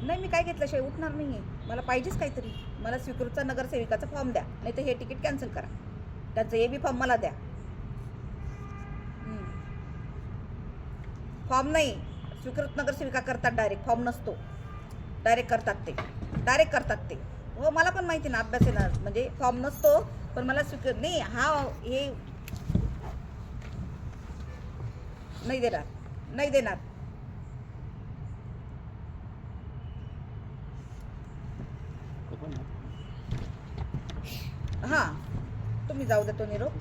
नाही मी काय घेतल्याशिवाय उठणार नाही आहे मला पाहिजेच काहीतरी. मला स्वीकृतचा नगरसेविकाचा फॉर्म द्या. नाही तर हे तिकीट कॅन्सल करा. त्यांचं ए बी फॉर्म मला द्या. फॉर्म नाही. स्वीकृत नगरसेविका करतात डायरेक्ट फॉर्म नसतो. डायरेक्ट करतात ते. डायरेक्ट करतात ते. हो मला पण माहिती ना अभ्यास येणार. म्हणजे फॉर्म नसतो पण मला स्वीकृत नाही. हा हे नाही देणार. नाही देणार. हां. तुम्ही जाऊ देतो निरोप.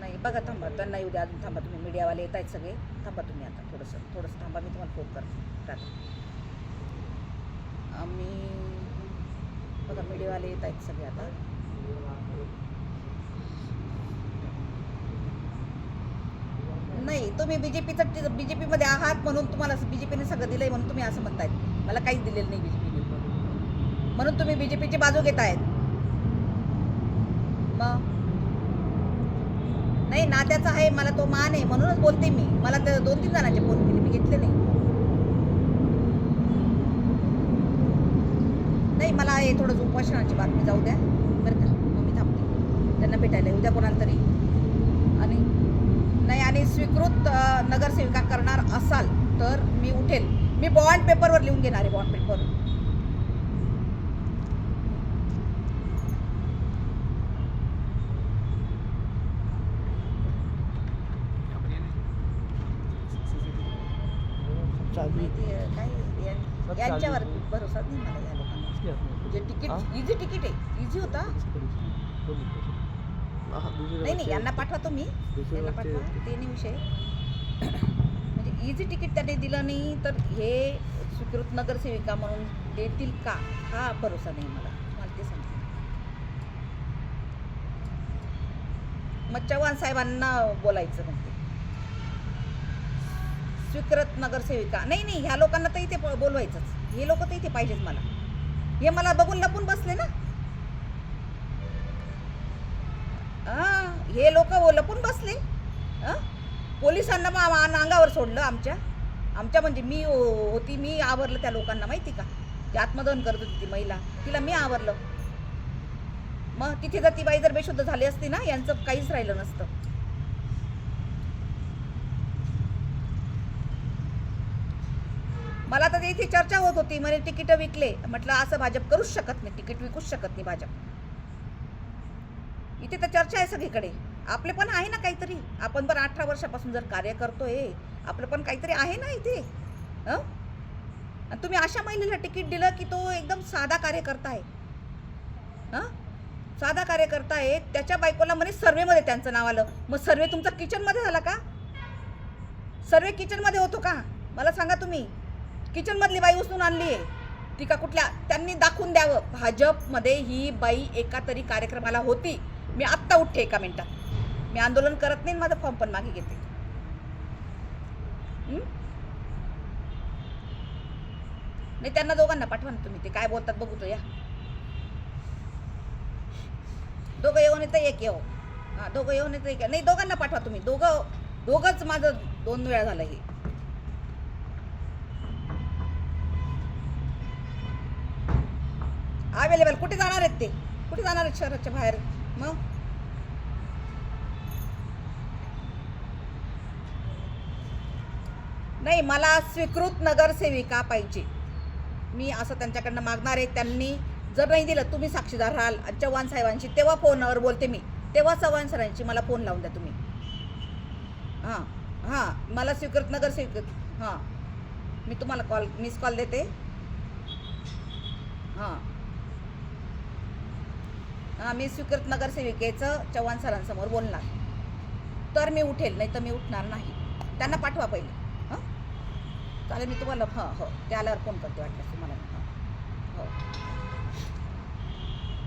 नाही बघा थांबा. त्यांना येऊ द्या अजून थांबा तुम्ही. मीडियावाले येत आहेत सगळे. थांबा तुम्ही आता. थोडंसं. थोडंसं थांबा. मी तुम्हाला फोन करतो. आम्ही बघा मीडियावाले येत आहेत सगळे आता. नाही तुम्ही बीजेपीचं बीजेपीमध्ये आहात म्हणून तुम्हाला बीजेपीने सगळं दिलंय म्हणून तुम्ही असं म्हणतायत. मला काहीच दिलेलं नाही बीजेपीने म्हणून तुम्ही बीजेपीची बाजू घेत आहेत. मग? नाही नात्याचा आहे मला तो मान आहे म्हणूनच बोलते मी. मला तर दोन तीन जणांचे फोन केले मी घेतले नाही. नाही मला हे थोडं उपोषणाची बातमी जाऊ द्या. बरं का मग मी थांबते. त्यांना भेटायला उद्या कोणाला तरी. आणि नाही आणि स्वीकृत नगरसेविका करणार असाल तर मी उठेल. मी बॉन्ड पेपरवर लिहून घेणार आहे बॉन्ड पेपर यांच्यावर भरोसा नाही मला या लोकांना जे तिकीट इझी तिकीट आहे. इझी होता? नाही नाही यांना पाठवा तुम्ही यांना पाठवा. ते नाही विषय. म्हणजे इझी तिकीट त्याने दिलं नाही तर हे स्वीकृत नगरसेविका म्हणून देतील का? हा भरोसा नाही मला. मला ते सांगते. मग चव्हाण साहेबांना बोलायचं मग ते स्वीकृत नगरसेविका. नाही नाही ह्या लोकांना तर इथे बोलवायचंच. हे लोक तर इथे पाहिजेत मला. हे मला बघून लपून बसले ना. हां हे लोक लपून बसले. हां? पोलिसांना मग आम- अंगावर सोडलं आमच्या. आमच्या म्हणजे मी हो- होती मी आवरलं त्या लोकांना माहिती का? ती आत्मदहन करत होती ती महिला. तिला मी आवरलं. मग तिथे जर ती बाई जर बेशुद्ध झाली असती ना यांचं काहीच राहिलं नसतं. मला तर इथे चर्चा होत होती म्हणे तिकीट विकले. म्हटलं असं भाजप करूच शकत नाही तिकीट विकूच शकत नाही भाजप. इथे तर चर्चा आहे सगळीकडे. आपले पण आहे ना काहीतरी. आपण पण अठरा वर्षापासून जर कार्य करतोय आपलं पण काहीतरी आहे ना इथे. हं? आणि तुम्ही अशा महिलेला तिकीट दिलं की तो एकदम साधा कार्यकर्ता आहे हं? साधा कार्यकर्ता आहे त्याच्या बायकोला म्हणे सर्वेमध्ये त्यांचं नाव आलं. मग सर्वे तुमचा किचनमध्ये झाला का? सर्वे किचनमध्ये होतो का? मला सांगा तुम्ही. किचनमधली बाई उचलून आणली आहे. ती का कुठल्या? त्यांनी दाखवून द्यावं. भाजपमध्ये ही बाई एका तरी कार्यक्रमाला होती. मी आत्ता उठते एका मिनिटात. मी आंदोलन करत नाही माझा फॉर्म पण मागे घेते. नाही त्यांना दोघांना पाठवा ना तुम्ही ते काय बोलतात बघू तो या. दोघं येऊन येतं एक येऊ. हां दोघं येऊन येतं एक नाही दोघांना पाठवा तुम्ही. दोघं दोघंच माझं दोन वेळा झालं हे. अवेलेबल कुठे जाणार आहेत ते? कुठे जाणार आहेत शहराच्या बाहेर? मग नाही मला स्वीकृत नगरसेविका पाहिजे. मी असं त्यांच्याकडनं मागणार आहे त्यांनी जर नाही दिलं तुम्ही साक्षीदार राहाल. चव्हाण साहेबांशी तेव्हा फोनवर बोलते मी. तेव्हा चव्हाण सरांशी मला फोन लावून द्या तुम्ही. हां हां मला स्वीकृत नगरसेविक हां. मी तुम्हाला कॉल मिस कॉल देते. हां. मी स्वीकृत नगरसेविकेचं चव्हाण सरांसमोर बोलणार. तर मी उठेल नाही तर मी उठणार नाही. त्यांना पाठवा पहिले. हां? चालेल मी तुम्हाला हां हो त्या आल्यावर फोन करते वाटल्यास तुम्हाला. हां हो.